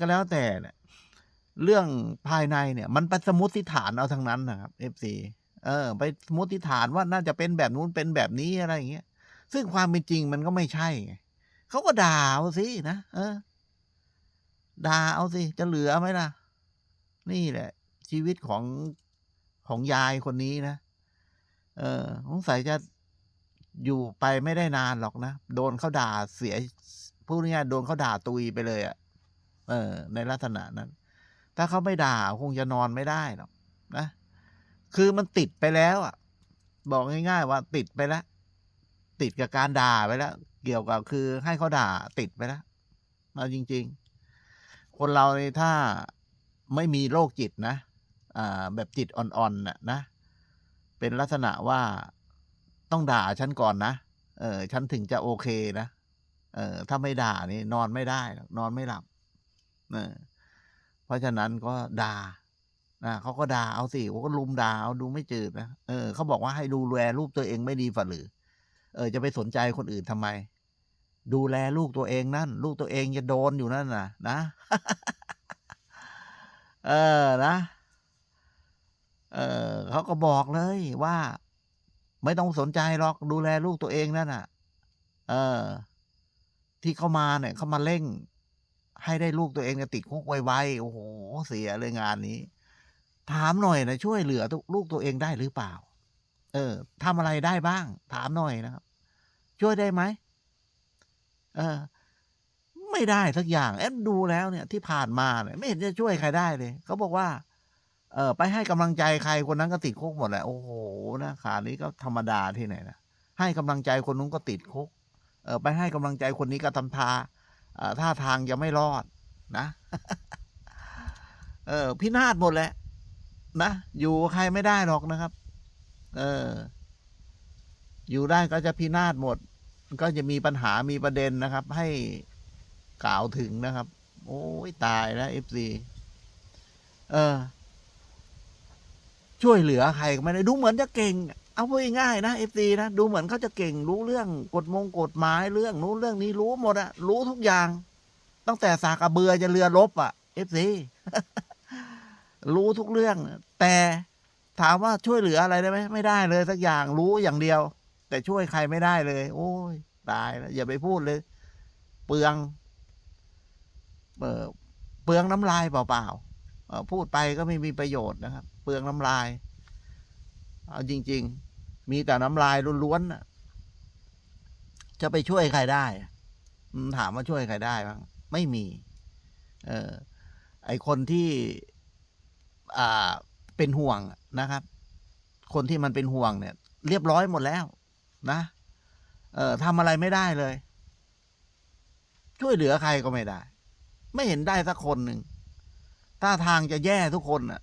ก็แล้วแต่เนี่ยเรื่องภายในเนี่ย มันเป็นสมมติฐานเอาทั้งนั้นนะครับเอฟซีเออ ไปสมมติฐานว่าน่าจะเป็นแบบนู้นเป็นแบบนี้อะไรอย่างเงี้ย ซึ่งความเป็นจริงมันก็ไม่ใช่ไงเขาก็ด่าเอาสินะเออด่าเอาสิจะเหลือไหมล่ะ นี่แหละ ชีวิตของของยายคนนี้นะเออสงสัยจะอยู่ไปไม่ได้นานหรอกนะ โดนเขาด่าเสียพูดง่ายโดนเขาด่าตุยไปเลยอะ่ะ เออ ในลักษณะนั้น ถ้าเขาไม่ด่าคงจะนอนไม่ได้หรอกนะ คือมันติดไปแล้วอะ บอกง่าย ๆ ว่าติดไปแล้ว ติดกับการด่าไปแล้ว เกี่ยวกับคือให้เขาด่าติดไปแล้วเอาจริง ๆ คนเราถ้าไม่มีโรคจิตนะอ่าแบบจิตอ่อนๆน่ะนะ เป็นลักษณะว่าต้องด่าฉันก่อนนะ เออ ฉันถึงจะโอเคนะ เออ ถ้าไม่ด่านี่นอนไม่ได้ นอนไม่หลับ เออเพราะฉะนั้นก็ด่านะเขาก็ด่าเอาสิเขาก็ลุมด่าเอาดูไม่จืดนะเออเขาบอกว่าให้ดูแลลูกตัวเองไม่ดีฝ่าหรือ เออ จะไปสนใจคนอื่นทำไม ดูแลลูกตัวเองนั่น ลูกตัวเองจะโดนอยู่นั่นน่ะ นะ เออนะ เออเขาก็บอกเลยว่า ไม่ต้องสนใจหรอกดูแลลูกตัวเองนั่นน่ะ เออ ที่เข้ามาเนี่ย เขามาเร่ง ให้ได้ลูกตัวเองเนี่ยติดคุกไวๆโอ้โห เสียเลยงานนี้ ถามหน่อยนะช่วยเหลือลูกตัวเองได้หรือเปล่า เออทำอะไรได้บ้าง ถามหน่อยนะครับ ช่วยได้ไหมเออ ไม่ได้สักอย่างแอดดูแล้วเนี่ย ที่ผ่านมาเนี่ยไม่เห็นจะช่วยใครได้เลยเขาบอกว่า เออไปให้กำลังใจใครคนนั้นก็ติดคุกหมดแหละโอ้โหนะขานี้ก็ธรรมดาที่ไหนนะให้กำลังใจคนนู้นก็ติดคุกเออไปให้กำลังใจคนนี้ก็ทำทา ท่าทางจะไม่รอดนะ เออพินาศหมดแหละนะ อยู่ใครไม่ได้หรอกนะครับ เออ อยู่ได้ก็จะพินาศหมด ก็จะมีปัญหามีประเด็นนะครับ ให้กล่าวถึงนะครับ โอ้ยตายแล้วเอฟซีเออ ช่วยเหลือใครก็ไม่ได้ดูเหมือนจะเก่ง เอาพูดง่ายๆนะเอฟซีนะดูเหมือนเขาจะเก่งรู้เรื่องกฎมงกฎหมายเรื่องนู้นเรื่องนี้รู้หมดอะรู้ทุกอย่าง ตั้งแต่สากระเบือจะเรือรบอะเอฟซีรู้ทุกเรื่อง แต่ถามว่าช่วยเหลืออะไรได้ไหมไม่ได้เลยสักอย่างรู้อย่างเดียว แต่ช่วยใครไม่ได้เลย โอ้ยตายแล้วอย่าไปพูดเลย เปลืองเออเปลืองน้ำลายเปล่าๆพูดไปก็ไม่มีประโยชน์นะครับ เปลืองน้ำลาย เอาจริง ๆ มีแต่น้ำลายล้วนๆจะไปช่วยใครได้ถามว่าช่วยใครได้บ้างไม่มี เออไอคนที่อ่าเป็นห่วงนะครับ คนที่มันเป็นห่วงเนี่ย เรียบร้อยหมดแล้ว นะ เออทำอะไรไม่ได้เลย ช่วยเหลือใครก็ไม่ได้ ไม่เห็นได้สักคนหนึ่งท่าทางจะแย่ทุกคนน่ะ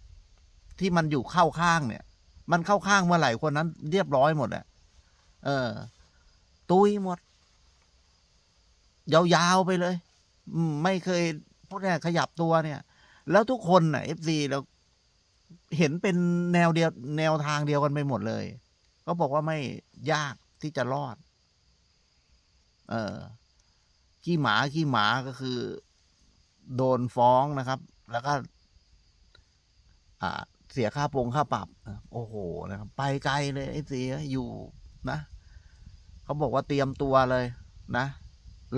ที่มันอยู่เข้าข้างเนี่ย มันเข้าข้างเมื่อไหร่คนนั้น เรียบร้อยหมดอะเออ ตุยหมด ยาวๆไปเลยไม่เคยพวกนี้ขยับตัวเนี่ย แล้วทุกคนน่ะเอฟซีเราเห็นเป็นแนวเดียว แนวทางเดียวกันไปหมดเลย ก็บอกว่าไม่ยากที่จะรอด เออขี้หมาขี้หมาก็คือ โดนฟ้องนะครับ แล้วก็ อ่า เสียค่าปรงค่าปรับโอ้โหนะครับ ไปไกลเลยไอ้เสียอยู่นะเขาบอกว่าเตรียมตัวเลยนะ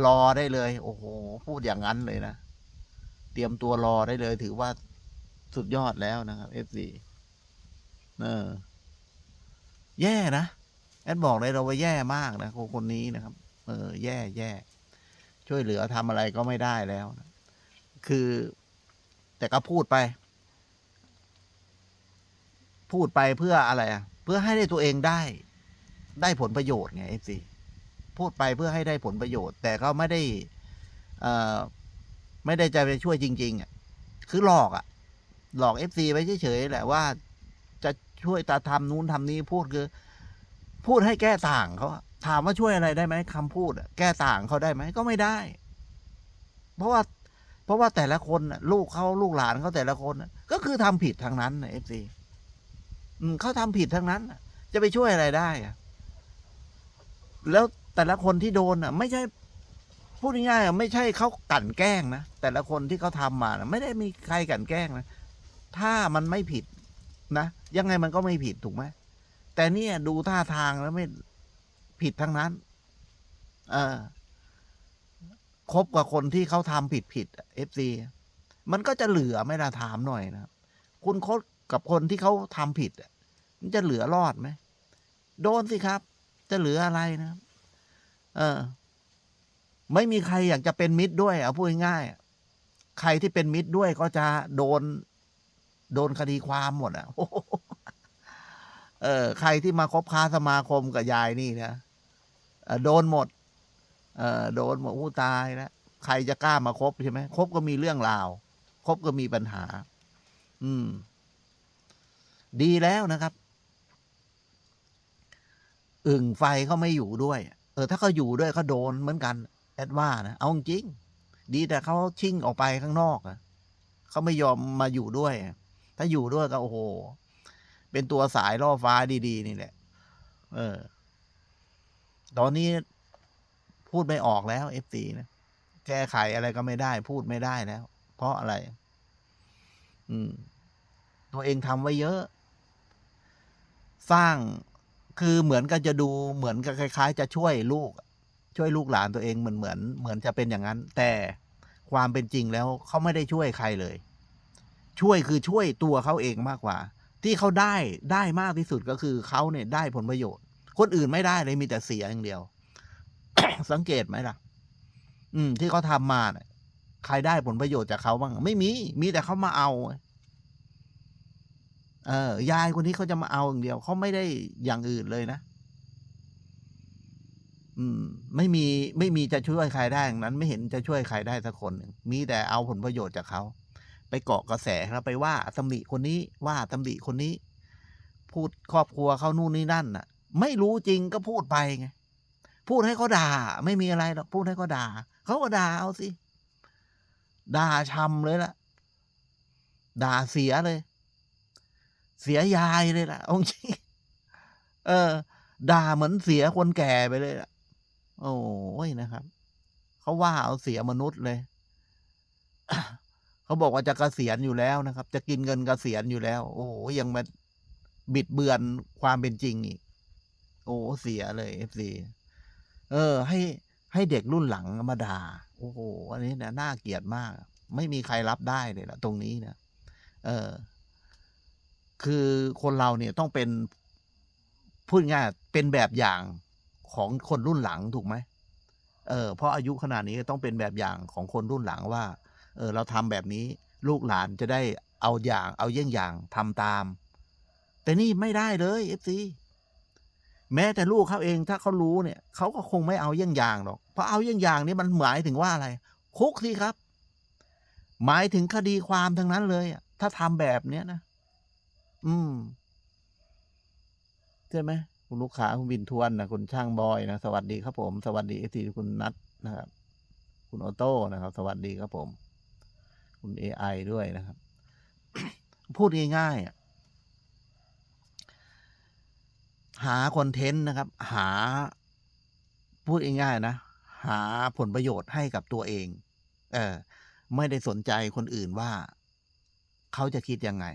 รอได้เลย โอ้โห พูดอย่างนั้นเลยนะ เตรียมตัวรอได้เลย ถือว่าสุดยอดแล้วนะครับเอฟซีเออ แย่นะแอดบอกเลยเราว่าแย่มากนะคนคนนี้นะครับ เออ แย่แย่ช่วยเหลือทำอะไรก็ไม่ได้แล้วนะคือ แต่ก็พูดไป พูดไปเพื่ออะไรอะเพื่อให้ได้ตัวเองได้ ได้ผลประโยชน์ไงเอฟซีพูดไปเพื่อให้ได้ผลประโยชน์ แต่ก็ไม่ได้เอ่อไม่ได้จะไปช่วยจริง ๆอะคือหลอกอะ หลอกเอฟซีไปเฉยๆแหละว่า จะช่วยตาทำนู้นทำนี้พูดคือ พูดให้แก้ต่างเขาถามว่าช่วยอะไรได้ไหมคำพูดแก้ต่างเขาได้ไหมก็ไม่ได้ เพราะว่า เพราะว่าแต่ละคนลูกเขาลูกหลานเขาแต่ละคนก็คือทำผิดทางนั้นเอฟซี เขาทำผิดทั้งนั้น จะไปช่วยอะไรได้อะแล้วแต่ละคนที่โดนอะ ไม่ใช่พูดง่ายๆอะไม่ใช่เขากลั่นแกล้งนะแต่ละคนที่เขาทำมาไม่ได้มีใครกลั่นแกล้งนะถ้ามันไม่ผิดนะยังไงมันก็ไม่ผิดถูกไหมแต่เนี่ยดูท่าทางแล้วไม่ผิดทั้งนั้น เออคบกับคนที่เขาทำผิดผิดเอฟซีมันก็จะเหลือไม่ละถามหน่อยนะคุณคบ กับคนที่เขาทำผิดมันจะเหลือรอดไหมโดนสิครับ จะเหลืออะไรนะ เออ ไม่มีใครอยากจะเป็นมิตรด้วยเอาพูดง่ายๆใครที่เป็นมิตรด้วยก็จะโดน โดนคดีความหมดอะเออ ใครที่มาคบค้าสมาคมกับยายนี่นะโดนหมด เออโดนหมดอู้ตายแล้วใครจะกล้ามาคบใช่ไหมคบก็มีเรื่องราวคบก็มีปัญหา อืม ดีแล้วนะครับ อึ่งไฟเขาไม่อยู่ด้วย เออ ถ้าเขาอยู่ด้วยเขาโดนเหมือนกัน แอดว่านะ เอาจริง ดีแต่เขาชิ่งออกไปข้างนอกอะเขาไม่ยอมมาอยู่ด้วย ถ้าอยู่ด้วยก็โอ้โห เป็นตัวสายล่อฟ้าดี ๆ นี่แหละ เออ ตอนนี้พูดไม่ออกแล้วเอฟซีนะแก้ไขอะไรก็ไม่ได้ พูดไม่ได้แล้ว เพราะอะไร อืม ตัวเองทำไว้เยอะ สร้างคือเหมือนกันจะดูเหมือนกับคล้าย ๆ จะช่วยลูก ช่วยลูกหลานตัวเองเหมือนเหมือนเหมือนจะเป็นอย่างนั้น แต่ความเป็นจริงแล้วเขาไม่ได้ช่วยใครเลย ช่วยคือช่วยตัวเขาเองมากกว่า ที่เขาได้ได้มากที่สุดก็คือเขาเนี่ยได้ผลประโยชน์ คนอื่นไม่ได้เลยมีแต่เสียอย่างเดียว สังเกตไหมล่ะ อืม ที่เขาทำมาเนี่ยใครได้ผลประโยชน์จากเขาบ้าง ไม่มี มีแต่เขามาเอา เออยายคนนี้เขาจะมาเอาอย่างเดียวเขาไม่ได้อย่างอื่นเลยนะ อืม ไม่มีไม่มีจะช่วยใครได้อย่างนั้น ไม่เห็นจะช่วยใครได้สักคนหนึ่งมีแต่เอาผลประโยชน์จากเขาไปเกาะกระแสแล้วไปว่าตำหนิคนนี้ว่าตำหนิคนนี้ พูดครอบครัวเขานู่นนี่นั่นน่ะ ไม่รู้จริงก็พูดไปไงพูดให้เขาด่า ไม่มีอะไรหรอกพูดให้เขาด่าเขาก็ด่าเอาสิด่าชำเลยล่ะ ด่าเสียเลย เสียยายเลยล่ะอาจริงเออ ด่าเหมือนเสียคนแก่ไปเลยล่ะ โอ้ยนะครับ เขาว่าเอาเสียมนุษย์เลย เขาบอกว่าจะเกษียณอยู่แล้วนะครับ จะกินเงินเกษียณอยู่แล้ว โอ้โหยังมาบิดเบือนความเป็นจริงอีก โอ้เสียเลยเอฟซีเออ ให้ให้เด็กรุ่นหลังมาด่าโอ้โห อันนี้นะน่าเกลียดมาก ไม่มีใครรับได้เลยละตรงนี้นะเออ คือคนเราเนี่ยต้องเป็นพูดง่ายเป็นแบบอย่างของคนรุ่นหลังถูกไหมเออเพราะอายุขนาดนี้ต้องเป็นแบบอย่างของคนรุ่นหลังว่า เออเราทำแบบนี้ลูกหลานจะได้เอาอย่าง เอาเยี่ยงอย่างทำตาม แต่นี่ไม่ได้เลยเอฟซีแม้แต่ลูกเขาเองถ้าเขารู้เนี่ยเขาก็คงไม่เอาเยี่ยงอย่างหรอกเพราะเอาเยี่ยงอย่างนี้มันหมายถึงว่าอะไรคุกสิครับ หมายถึงคดีความทั้งนั้นเลยถ้าทำแบบเนี้ยนะ อืม ใช่ไหมคุณลูกค้าคุณบินทวนนะคุณช่างบอยนะ สวัสดีครับผม สวัสดีเอทีคุณนัทนะครับ คุณออโต้นะครับ สวัสดีครับผม คุณเอไอด้วยนะครับ พูดง่ายๆอะหาคอนเทนต์นะครับ หา พูดง่ายๆนะ หาผลประโยชน์ให้กับตัวเอง เออ ไม่ได้สนใจคนอื่นว่า เขาจะคิดยังไง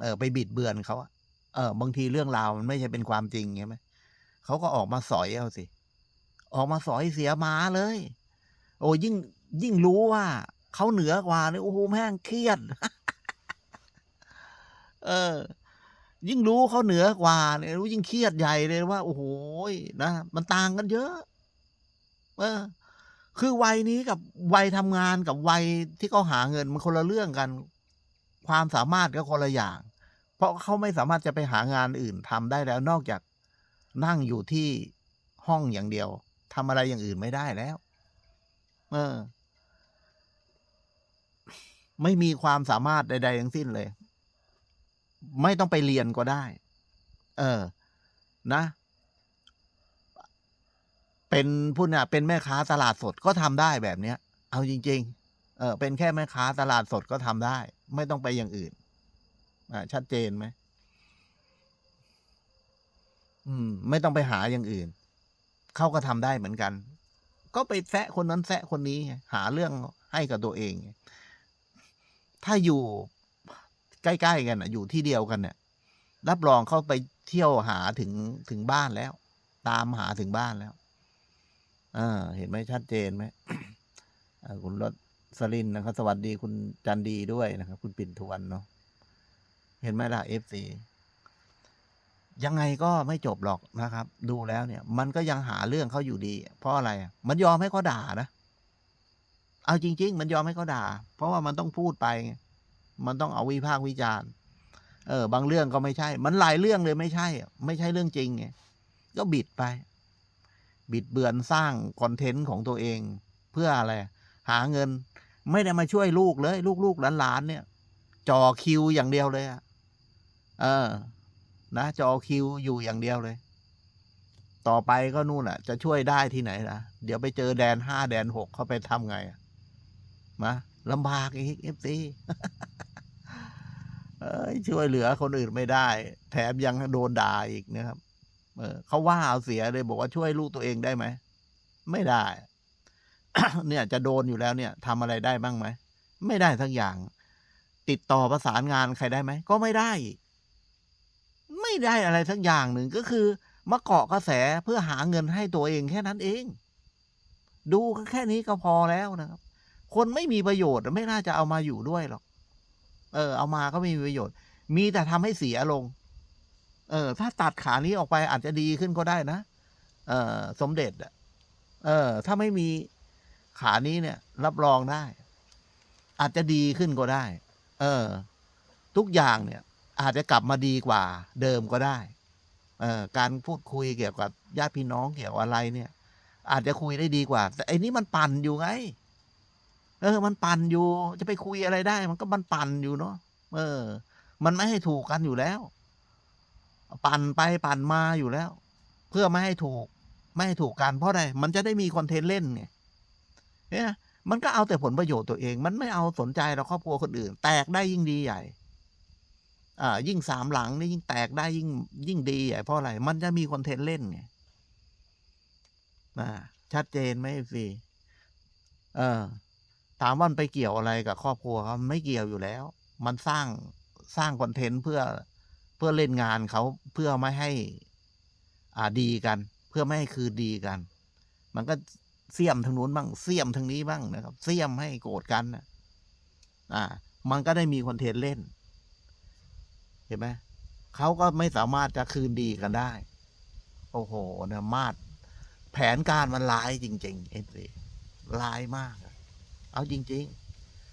เออไปบิดเบือนเขาอะเออบางทีเรื่องราวมันไม่ใช่เป็นความจริงใช่ไหมเขาก็ออกมาสอยเอาสิ ออกมาสอยเสียมาเลย โอ้ยิ่งยิ่งรู้ว่าเขาเหนือกว่าเนี่ยโอ้โหแม่งเครียด เออ ยิ่งรู้เขาเหนือกว่าเนี่ยรู้ยิ่งเครียดใหญ่เลยว่า โอ้โหนะมันต่างกันเยอะ เออ คือวัยนี้กับวัยทำงานกับวัยที่เขาหาเงินมันคนละเรื่องกัน ความสามารถก็คนละอย่าง เพราะเขาไม่สามารถจะไปหางานอื่นทำได้แล้วนอกจากนั่งอยู่ที่ห้องอย่างเดียวทำอะไรอย่างอื่นไม่ได้แล้ว เออ ไม่มีความสามารถใด ๆ ทั้งสิ้นเลย ไม่ต้องไปเรียนก็ได้ เออ นะ เป็นพูดเนี่ยเป็นแม่ค้าตลาดสดก็ทำได้แบบเนี้ย เอาจริง ๆ เออเป็นแค่แม่ค้าตลาดสดก็ทำได้ ไม่ต้องไปอย่างอื่น อ่า ชัดเจนไหมอืม ไม่ต้องไปหาอย่างอื่น เขาก็ทำได้เหมือนกัน ก็ไปแซะคนนั้นแซะคนนี้ หาเรื่องให้กับตัวเอง ถ้าอยู่ใกล้ๆกันอะ อยู่ที่เดียวกันเนี่ยรับรองเขาไปเที่ยวหาถึงถึงบ้านแล้ว ตามหาถึงบ้านแล้วเออเห็นไหมชัดเจนไหมคุณรถ สลินนะครับ สวัสดีคุณจันดีด้วยนะครับ คุณปิ่นทวนเนาะเห็นไหมล่ะเอฟซียังไงก็ไม่จบหรอกนะครับ ดูแล้วเนี่ย มันก็ยังหาเรื่องเขาอยู่ดี เพราะอะไร มันยอมให้เขาด่านะ เอาจริง ๆ มันยอมให้เขาด่า เพราะว่ามันต้องพูดไป มันต้องเอาวิพากษ์วิจารณ์ เออ บางเรื่องก็ไม่ใช่ มันหลายเรื่องเลยไม่ใช่ ไม่ใช่เรื่องจริงไงก็บิดไป บิดเบือนสร้างคอนเทนต์ของตัวเอง เพื่ออะไร หาเงิน ไม่ได้มาช่วยลูกเลย ลูกๆหลานๆเนี่ยจ่อคิวอย่างเดียวเลยอะเออ นะจ่อคิวอยู่อย่างเดียวเลย ต่อไปก็นู่นอะ จะช่วยได้ที่ไหนล่ะ เดี๋ยวไปเจอแดนห้าแดนหกเขาไปทำไงอะมาลำบากอีกเอฟซีช่วยเหลือคนอื่นไม่ได้ แถมยังโดนด่าอีกนะครับ เออเขาว่าเอาเสียเลยบอกว่าช่วยลูกตัวเองได้ไหม ไม่ได้ เนี่ยจะโดนอยู่แล้วเนี่ยทำอะไรได้บ้างไหม ไม่ได้ทั้งอย่าง ติดต่อประสานงานใครได้ไหม ก็ไม่ได้ ไม่ได้อะไรทั้งอย่างหนึ่งก็คือมาเกาะกระแสเพื่อหาเงินให้ตัวเองแค่นั้นเอง ดูแค่นี้ก็พอแล้วนะครับ คนไม่มีประโยชน์ไม่น่าจะเอามาอยู่ด้วยหรอก เออ เอามาก็ไม่มีประโยชน์ มีแต่ทำให้เสียลง เออ ถ้าตัดขานี้ออกไปอาจจะดีขึ้นก็ได้นะเออสมเด็จอะเออ ถ้าไม่มี ขานี้เนี่ย รับรองได้ อาจจะดีขึ้นก็ได้ เออ ทุกอย่างเนี่ย อาจจะกลับมาดีกว่า เดิมก็ได้เออการพูดคุยเกี่ยวกับญาติพี่น้องเกี่ยวกับอะไรเนี่ย อาจจะคุยได้ดีกว่า แต่ไอ้นี้มันปั่นอยู่ไง เออ มันปั่นอยู่ จะไปคุยอะไรได้ มันก็มันปั่นอยู่เนาะเออ มันไม่ให้ถูกกันอยู่แล้ว ปั่นไปปั่นมาอยู่แล้ว เพื่อไม่ให้ถูก ไม่ให้ถูกกันเพราะอะไรมันจะได้มีคอนเทนต์เล่นไง เนี่ยมันก็เอาแต่ผลประโยชน์ตัวเอง มันไม่เอาสนใจเราครอบครัวคนอื่น แตกได้ยิ่งดีใหญ่อ่ายิ่งสามหลังนี่ยิ่งแตกได้ยิ่งยิ่งดีใหญ่เพราะอะไร มันจะมีคอนเทนต์เล่นไงอ่าชัดเจนไหมฟีเออ ถามว่ามันไปเกี่ยวอะไรกับครอบครัวเขาไม่เกี่ยวอยู่แล้ว มันสร้างสร้างคอนเทนต์เพื่อเพื่อเล่นงานเขาเพื่อไม่ให้ อ่าดีกัน เพื่อไม่ให้คืนดีกัน มันก็ เสียมทางนู้นบ้างเสียมทางนี้บ้างนะครับ เสียมให้โกรธกันนะอ่า มันก็ได้มีคอนเทนต์เล่น เห็นไหมเขาก็ไม่สามารถจะคืนดีกันได้ โอ้โหนะมาดแผนการมันร้ายจริงๆเอฟซีร้ายมาก เอาจริง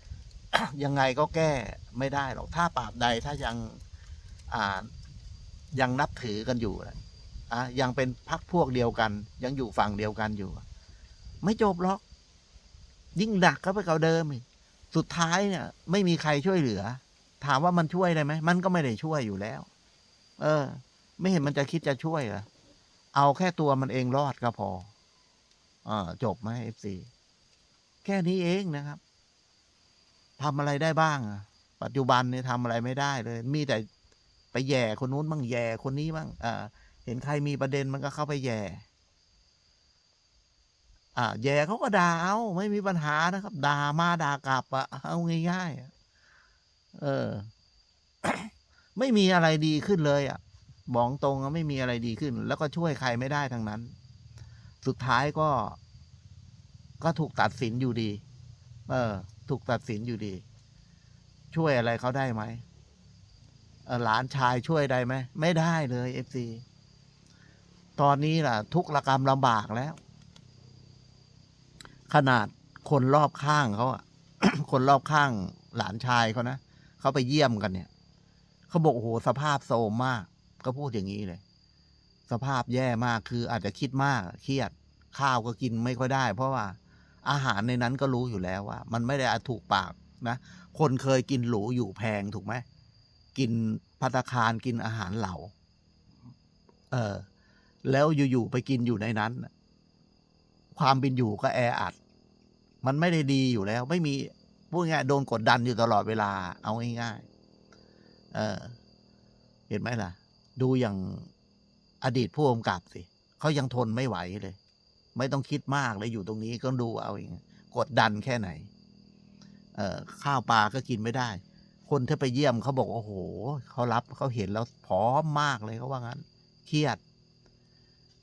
ๆ ยังไงก็แก้ไม่ได้หรอก ถ้าปราบใดถ้ายังอ่ายังนับถือกันอยู่นะอะยังเป็นพักพวกเดียวกัน ยังอยู่ฝั่งเดียวกันอยู่ ไม่จบหรอก ยิ่งหนักก็ไปเก่าเดิมอีกสุดท้ายเนี่ย ไม่มีใครช่วยเหลือ ถามว่ามันช่วยได้ไหมมันก็ไม่ได้ช่วยอยู่แล้ว เออ ไม่เห็นมันจะคิดจะช่วยเหรอเอาแค่ตัวมันเองรอดก็พออจบไหมเอฟซีแค่นี้เองนะครับทำอะไรได้บ้างอะปัจจุบันเนี่ยทำอะไรไม่ได้เลย มีแต่ไปแย่คนนู้นบ้างแย่คนนี้บ้างอ่าเห็นใครมีประเด็นมันก็เข้าไปแย่ อ่าแย่เขาก็ด่าเอาไม่มีปัญหานะครับด่ามาด่ากลับอะเอาง่ายๆเออ ไม่มีอะไรดีขึ้นเลยอะบอกตรงไม่มีอะไรดีขึ้น แล้วก็ช่วยใครไม่ได้ทั้งนั้น สุดท้ายก็ ก็ถูกตัดสินอยู่ดี เออ ถูกตัดสินอยู่ดี ช่วยอะไรเขาได้ไหมเออหลานชายช่วยได้ไหม ไม่ได้เลยเอฟซีตอนนี้ล่ะ ทุกระกรรมลำบากแล้ว ขนาดคนรอบข้างเขาอะคนรอบข้างหลานชายเขานะเขาไปเยี่ยมกันเนี่ยเขาบอกโอ้โหสภาพโซมมาก ก็พูดอย่างนี้เลย สภาพแย่มากคืออาจจะคิดมากเครียดข้าวก็กินไม่ค่อยได้ เพราะว่าอาหารในนั้นก็รู้อยู่แล้วว่า มันไม่ได้ถูกปากนะ คนเคยกินหรูอยู่แพงถูกไหมกินพัตคารกินอาหารเหล่าเออ แล้วอยู่ๆไปกินอยู่ในนั้น ความเป็นอยู่ก็แออัด มันไม่ได้ดีอยู่แล้ว ไม่มีพูดง่ายโดนกดดันอยู่ตลอดเวลา เอาง่ายๆเออ เห็นไหมล่ะ ดูอย่างอดีตผู้กำกับสิเขายังทนไม่ไหวเลย ไม่ต้องคิดมากเลยอยู่ตรงนี้ก็ดูเอาเองกดดันแค่ไหน เออข้าวปลาก็กินไม่ได้ คนที่ไปเยี่ยมเขาบอกว่าโอ้โหเขารับเขาเห็นแล้วพร้อมมากเลยเขาว่างั้น เครียด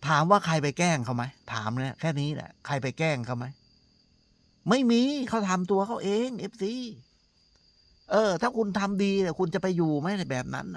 ถามว่าใครไปแกล้งเขาไหมถามเนี่ยแค่นี้แหละใครไปแกล้งเขาไหมไม่มีเขาทำตัวเขาเองเอฟซีเออ ถ้าคุณทำดีเนี่ยคุณจะไปอยู่ไหมในแบบนั้น